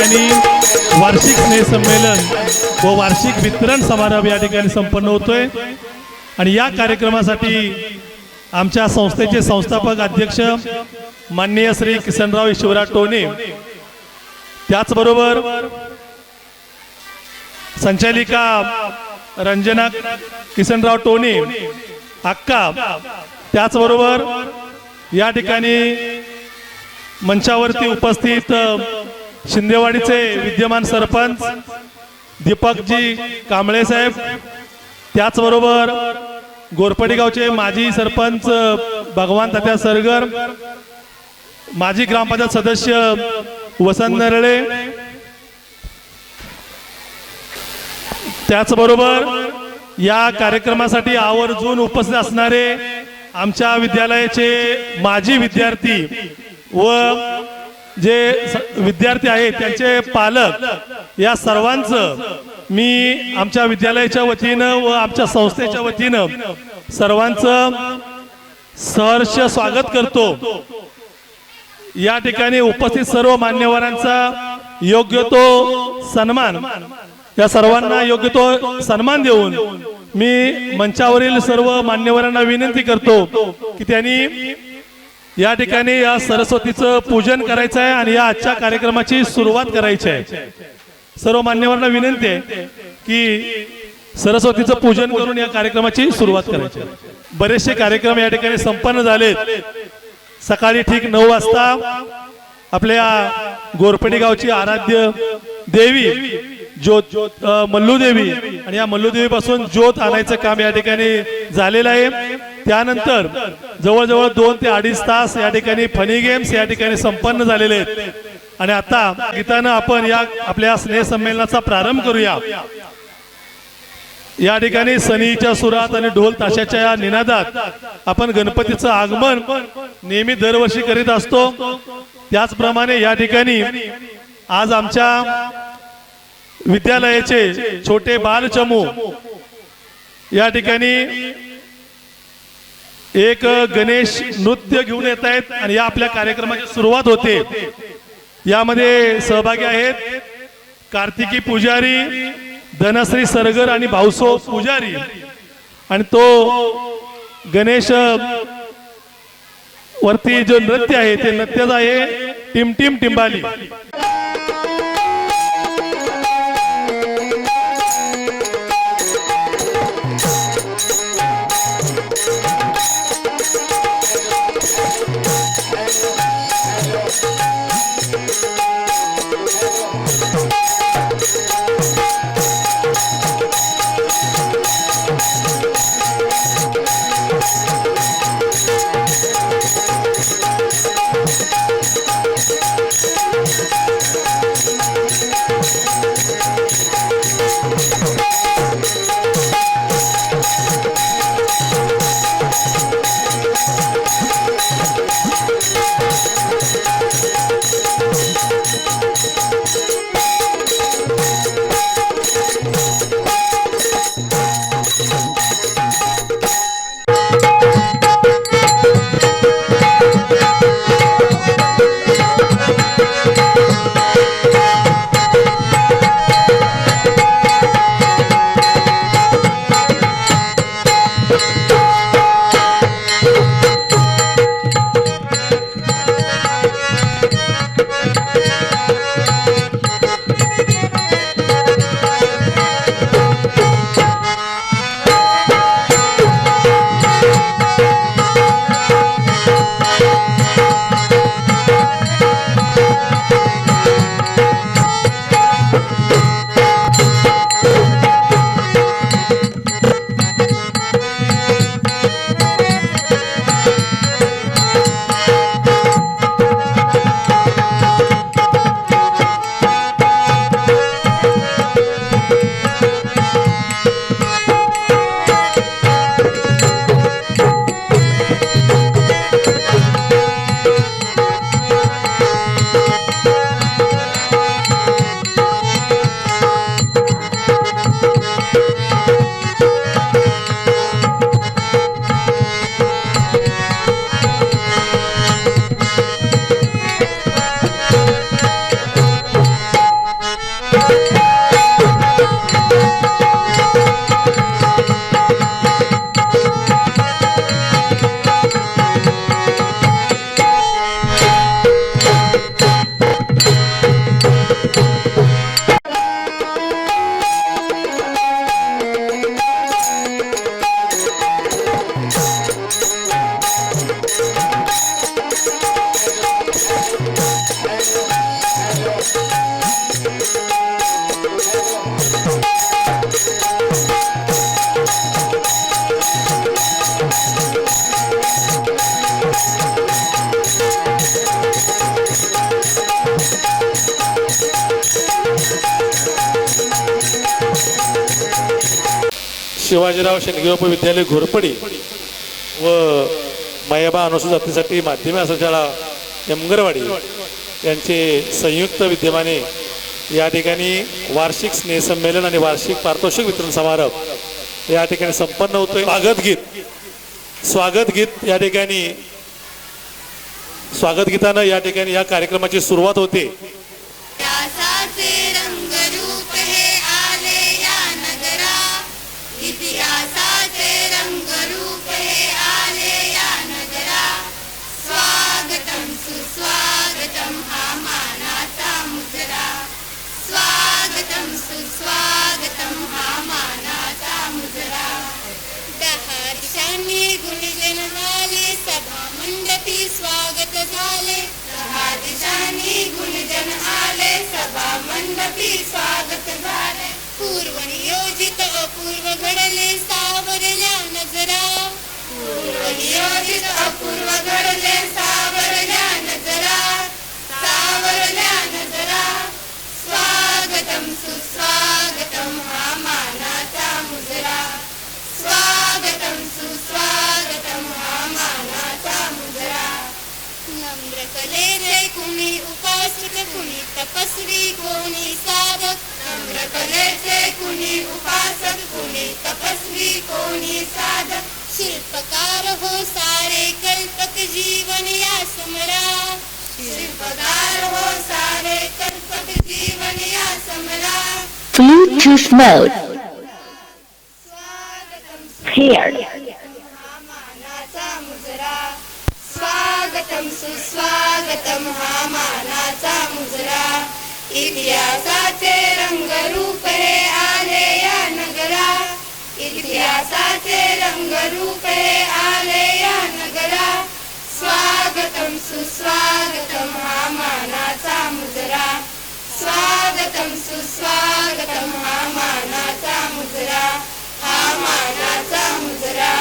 ठिकाणी वार्षिक स्नेहसंमेलन व वार्षिक वितरण समारंभ या ठिकाणी संपन्न होतोय. आणि या कार्यक्रमासाठी आमच्या संस्थेचे संस्थापक अध्यक्ष माननीय श्री किसनराव शिवराज टोने त्याचबरोबर संचालिका रंजना किसनराव टोने अक्का त्याचबरोबर या ठिकाणी मंचावरती उपस्थित शिंदेवाडीचे विद्यमान सरपंच दीपकजी कांबळे साहेब. त्याचबरोबर गोरपडी गावचे माजी सरपंच भगवान तात्या सरगर माजी ग्रामपंचायत सदस्य वसंत नरळे. त्याचबरोबर या कार्यक्रमासाठी आवर्जून उपस्थित असणारे आमच्या विद्यालयाचे माजी विद्यार्थी व जे स- विद्यार्थी आहेत त्यांचे पालक या सर्वांचं मी आमच्या विद्यालयाच्या वतीनं व आमच्या संस्थेच्या वतीनं सर्वांचं सहर्ष स्वागत करतो. या ठिकाणी उपस्थित सर्व मान्यवरांचा योग्य तो सन्मान या सर्वांना योग्य तो सन्मान देऊन मी मंचावरील सर्व मान्यवरांना विनंती करतो की त्यांनी या ठिकाणी या सरस्वतीचं पूजन करायचं आहे आणि या आजच्या कार्यक्रमाची सुरुवात करायची आहे. सर्व मान्यवरांना विनंती आहे की सरस्वतीचं पूजन करून या कार्यक्रमाची सुरुवात करायची बरेचसे कार्यक्रम या ठिकाणी संपन्न झालेत. सकाळी ठीक नऊ वाजता आपल्या गोरपडी गावची आराध्य देवी ज्योत मल्लूदेवी. आणि या मल्लूदेवी पासून ज्योत आणायचं काम या ठिकाणी झालेलं आहे. त्यानंतर जवळजवळ दोन ते अडीच तास या ठिकाणी फनी गेम्स या ठिकाणी संपन्न झालेले आहेत. आणि आता गीतानं आपण या आपल्या स्नेहसंमेलनाचा प्रारंभ करूया. या ठिकाणी सनीच्या सुरात आणि ढोल ताशाच्या या निनादात आपण गणपतीचं आगमन नेहमी दरवर्षी करीत असतो. त्याचप्रमाणे या ठिकाणी आज आमच्या विद्यालयाचे छोटे बालचमू या ठिकाणी एक गणेश नृत्य घेऊन येत आहेत आणि या आपल्या कार्यक्रमाची सुरुवात होते. यामध्ये सहभागी आहेत कार्तिकी पुजारी धनश्री सरगर आणि भाऊसो पुजारी. आणि तो गणेश वरती जो नृत्य आहे ते नृत्यच आहे टिमटिम टिंबाली. शिवाजीराव शेंडगे उपविद्यालय घोरपडी व मायाबा अनुसूचित जातीसाठी माध्यमिक असं शाळा यमगरवाडी यांचे संयुक्त विद्यमाने या ठिकाणी वार्षिक स्नेहसंमेलन आणि वार्षिक पारितोषिक वितरण समारंभ या ठिकाणी संपन्न होतोय. स्वागत गीत. स्वागत गीत या ठिकाणी स्वागत गीतानं या ठिकाणी या कार्यक्रमाची सुरुवात होते. गुणजन आले सभा मंडपी स्वागत झाले. पूर्व नियोजित अपूर्व घडले सावरल्या नजरा. पूर्व नियोजित अपूर्व घडले सावरल्या नजरा. सावरल्या नजरा. स्वागतम सुस्वागतम हा मानाचा मुजरा. स्वागतम नम्र कलेचे कुणी उपासक कुणी तपस्वी कोणी साधक. नम्र कलेचे कुणी उपासक कुणी तपस्वी कोणी साधक. शिल्पकार हो सारे कल्पक जीवन या समरा. शिल्पकार हो सारे कल्पक जीवन या समरा. Bluetooth mode. paired. सुस्वागतम हा मानाचा मुजरा. इतिहासाचे रंगरूप हे आले या नगरा. इतिहासाचे रंगरूप हे आले या नगरा. स्वागतम सुस्वागतम हा मानाचा मुजरा. स्वागतम सुस्वागतम हा मानाचा मुजरा. हा मानाचा मुजरा.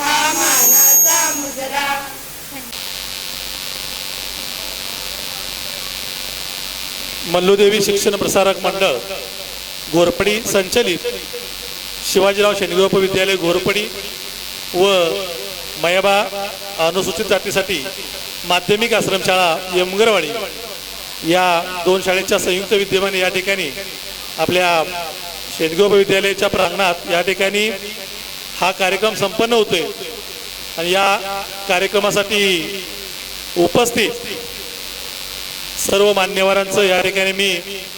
हा मानाचा मुजरा. मल्लूदेवी शिक्षण प्रसारक मंडळ घोरपडी संचलित शिवाजीराव शेंडगे विद्यालय घोरपडी व मयाबा अनुसूचित जातीसाठी माध्यमिक आश्रमशाळा यमगरवाडी या दोन शाळेच्या संयुक्त विद्यमाने या ठिकाणी आपल्या शेंडगे विद्यालयाच्या प्रांगणात या ठिकाणी हा कार्यक्रम संपन्न होतोय. आणि या कार्यक्रमासाठी उपस्थित सर्व मान्यवरांचं या ठिकाणी मी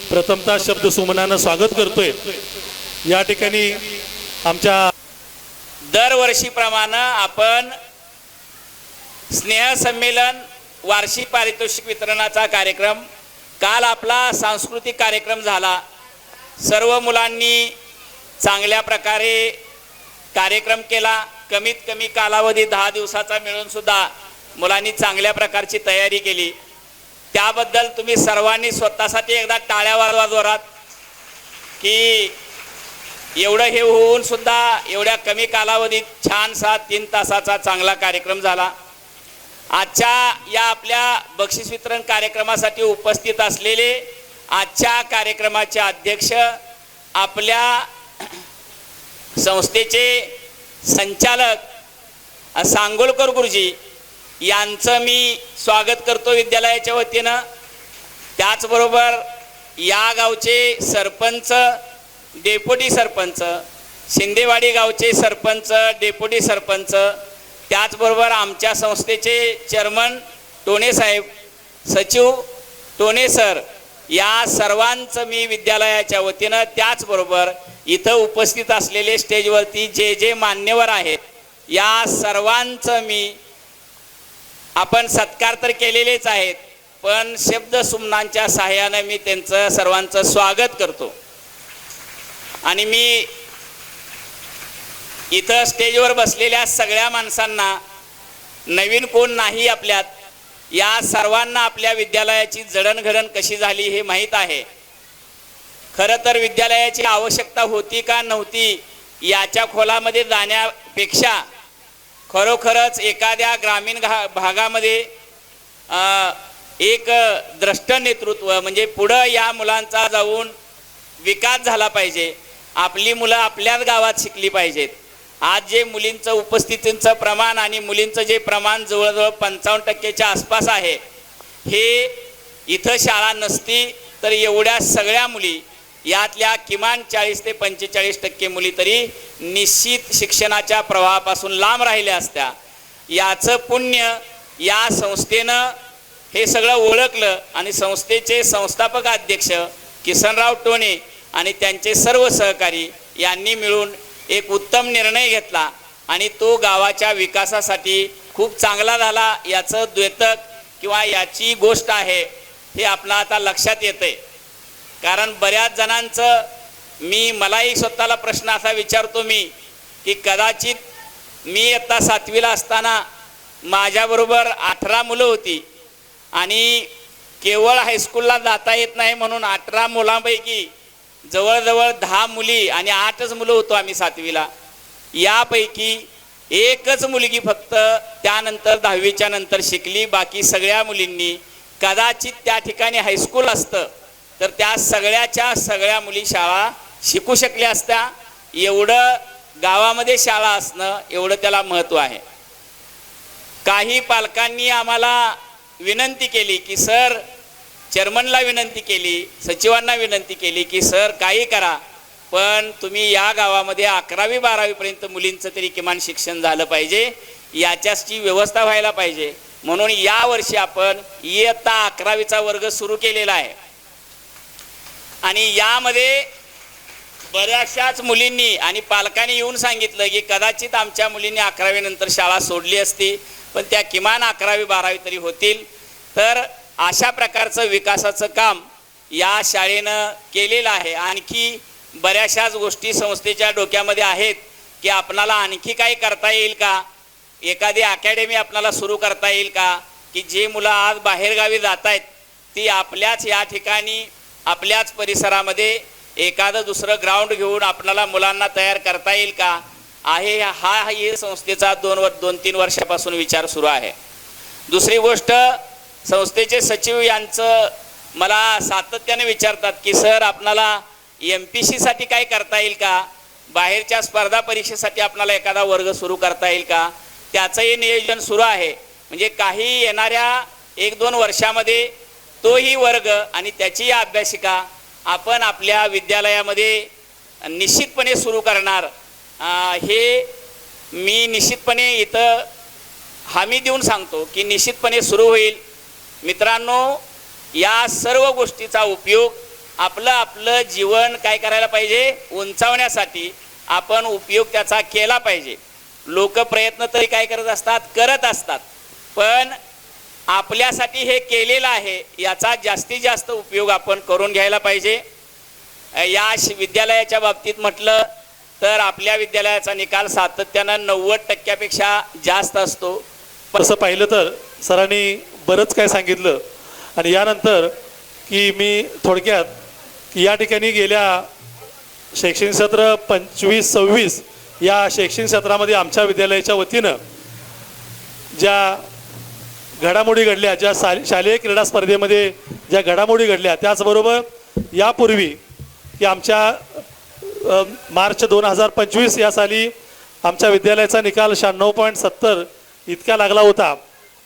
प्रथमतः शब्द सुमनानं स्वागत करतोय. या ठिकाणी आमच्या दरवर्षीप्रमाणे आपण स्नेहसंमेलन वार्षिक पारितोषिक वितरणाचा कार्यक्रम काल आपला सांस्कृतिक कार्यक्रम झाला. सर्व मुलांनी चांगल्या प्रकारे कार्यक्रम केला. कमीत कमी कालावधी दहा दिवसाचा मिळून सुद्धा मुलांनी चांगल्या प्रकारची तयारी केली. त्याबद्दल तुम्ही सर्वांनी स्वतःसाठी एकदा टाळ्या वाजवा जोरात की एवढं हे होऊन सुद्धा एवढ्या कमी कालावधीत छानसा तीन तासाचा चांगला कार्यक्रम झाला. आजच्या या आपल्या बक्षीस वितरण कार्यक्रमासाठी उपस्थित असलेले आजच्या कार्यक्रमाचे अध्यक्ष आपल्या संस्थेचे संचालक सांगोलकर गुरुजी यांचं मी स्वागत करतो विद्यालयाच्या वतीनं. त्याचबरोबर या गावचे सरपंच डेप्युटी सरपंच शिंदेवाडी गावचे सरपंच डेप्युटी सरपंच त्याचबरोबर आमच्या संस्थेचे चेअरमन टोणे साहेब सचिव टोणे सर या सर्वांचं मी विद्यालयाच्या वतीनं त्याचबरोबर इथं उपस्थित असलेले स्टेजवरती जे जे मान्यवर आहेत या सर्वांचं मी आपण सत्कार तर केलेलेच आहेत पण शब्द सुमनांच्या सहाय्याने मी त्यांचं सर्वांचं स्वागत करतो. आणि मी इथं स्टेजवर बसलेल्या सगळ्या माणसांना नवीन कोण नाही आपल्यात या सर्वांना आपल्या विद्यालयाची जडणघडण कशी झाली हे माहीत आहे. खरं तर विद्यालयाची आवश्यकता होती का नव्हती याच्या खोलामध्ये जाण्यापेक्षा खरोखरच एखाद्या ग्रामीण घा भागामध्ये एक द्रष्ट नेतृत्व म्हणजे पुढं या मुलांचा जाऊन विकास झाला पाहिजे. आपली मुलं आपल्याच गावात शिकली पाहिजेत. आज जे मुलींचं उपस्थितींचं प्रमाण आणि मुलींचं जे प्रमाण जवळजवळ पंचावन्न टक्क्याच्या आसपास आहे हे इथं शाळा नसती तर एवढ्या सगळ्या मुली यातल्या किमान चाळीस ते पंचेचाळीस टक्के मुली तरी निश्चित शिक्षणाच्या प्रवाहापासून लांब राहिल्या असत्या. याचं पुण्य या संस्थेनं हे सगळं ओळखलं आणि संस्थेचे संस्थापक अध्यक्ष किसनराव टोणे आणि त्यांचे सर्व सहकारी यांनी मिळून एक उत्तम निर्णय घेतला आणि तो गावाच्या विकासासाठी खूप चांगला झाला याचं द्वेतक किंवा याची गोष्ट आहे हे आपला आता लक्षात येतं आहे कारण बऱ्याच जणांचं मी मलाही स्वतःला प्रश्न असा विचारतो मी की कदाचित मी आता सातवीला असताना माझ्याबरोबर अठरा मुलं होती आणि केवळ हायस्कूलला जाता येत नाही म्हणून अठरा मुलांपैकी जवळजवळ दहा मुली आणि आठच मुलं होतो आम्ही सातवीला. यापैकी एकच मुलगी फक्त त्यानंतर दहावीच्या नंतर शिकली. बाकी सगळ्या मुलींनी कदाचित त्या ठिकाणी हायस्कूल असतं. तर त्या सगळ्याच्या सगळ्या मुली शाळा शिकू शकल्या असत्या. एवढं गावामध्ये शाळा असणं एवढं त्याला महत्त्व आहे. काही पालकांनी आम्हाला विनंती केली की सर चेअरमनला विनंती केली सचिवांना विनंती केली की सर काही करा पण तुम्ही या गावामध्ये अकरावी बारावीपर्यंत मुलींचं तरी किमान शिक्षण झालं पाहिजे. याच्याची व्यवस्था व्हायला पाहिजे. म्हणून या वर्षी आपण इयत्ता अकरावीचा वर्ग सुरू केलेला आहे. आणि यामध्ये बऱ्याचशाच मुलींनी आणि पालकांनी येऊन सांगितलं की कदाचित आमच्या मुलींनी अकरावी नंतर शाळा सोडली असती पण त्या किमान अकरावी बारावी तरी होतील. तर अशा प्रकारचं विकासाचं काम या शाळेनं केलेलं आहे. आणखी बऱ्याचशाच गोष्टी संस्थेच्या डोक्यामध्ये आहेत की आपणाला आणखी काही करता येईल का? एखादी अकॅडमी आपणाला सुरू करता येईल का? की जे मुलं आज बाहेरगावी जात आहेत ती आपल्याच या ठिकाणी आपल्याच परिसरामध्ये एखादं दुसरं ग्राउंड घेऊन आपणाला मुलांना तयार करता येईल का? आहे हा ही संस्थेचा दोन वर दोन तीन वर्षापासून विचार सुरू आहे. दुसरी गोष्ट संस्थेचे सचिव यांचं मला सातत्याने विचारतात की सर आपणाला एम पी सीसाठी काय करता येईल का? बाहेरच्या स्पर्धा परीक्षेसाठी आपणाला एखादा वर्ग सुरू करता येईल का? त्याचंही नियोजन सुरू आहे. म्हणजे काही येणाऱ्या एक दोन वर्षामध्ये तोही वर्ग आणि त्याची अभ्यासिका आपण आपल्या विद्यालयामध्ये निश्चितपणे सुरू करणार. हे मी निश्चितपणे इथं हमी देऊन सांगतो की निश्चितपणे सुरू होईल. मित्रांनो या सर्व गोष्टीचा उपयोग आपलं आपलं जीवन काय करायला पाहिजे? उंचावण्यासाठी आपण उपयोग त्याचा केला पाहिजे. लोक प्रयत्न तरी काय करत असतात? करत असतात. पण आपल्यासाठी हे केलेलं आहे याचा जास्तीत जास्त उपयोग आपण करून घ्यायला पाहिजे. या विद्यालयाच्या बाबतीत म्हटलं तर आपल्या विद्यालयाचा निकाल सातत्यानं नव्वद टक्क्यापेक्षा जास्त असतो. असं पाहिलं तर सरांनी बरंच काय सांगितलं. आणि यानंतर की मी थोडक्यात की या ठिकाणी गेल्या शैक्षणिक सत्र पंचवीस सव्वीस या शैक्षणिक सत्रामध्ये आमच्या विद्यालयाच्या वतीनं ज्या घडामोडी घडल्या ज्या सा शालेय क्रीडा स्पर्धेमध्ये ज्या घडामोडी घडल्या त्याचबरोबर यापूर्वी की आमच्या मार्च दोन हजार पंचवीस या साली आमच्या विद्यालयाचा निकाल शहाण्णव पॉईंट सत्तर इतका लागला होता.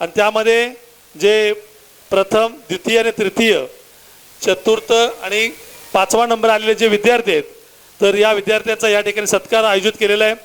आणि त्यामध्ये जे प्रथम द्वितीय आणि तृतीय चतुर्थ आणि पाचवा नंबर आलेले जे विद्यार्थी आहेत तर या विद्यार्थ्यांचा या ठिकाणी सत्कार आयोजित केलेला आहे.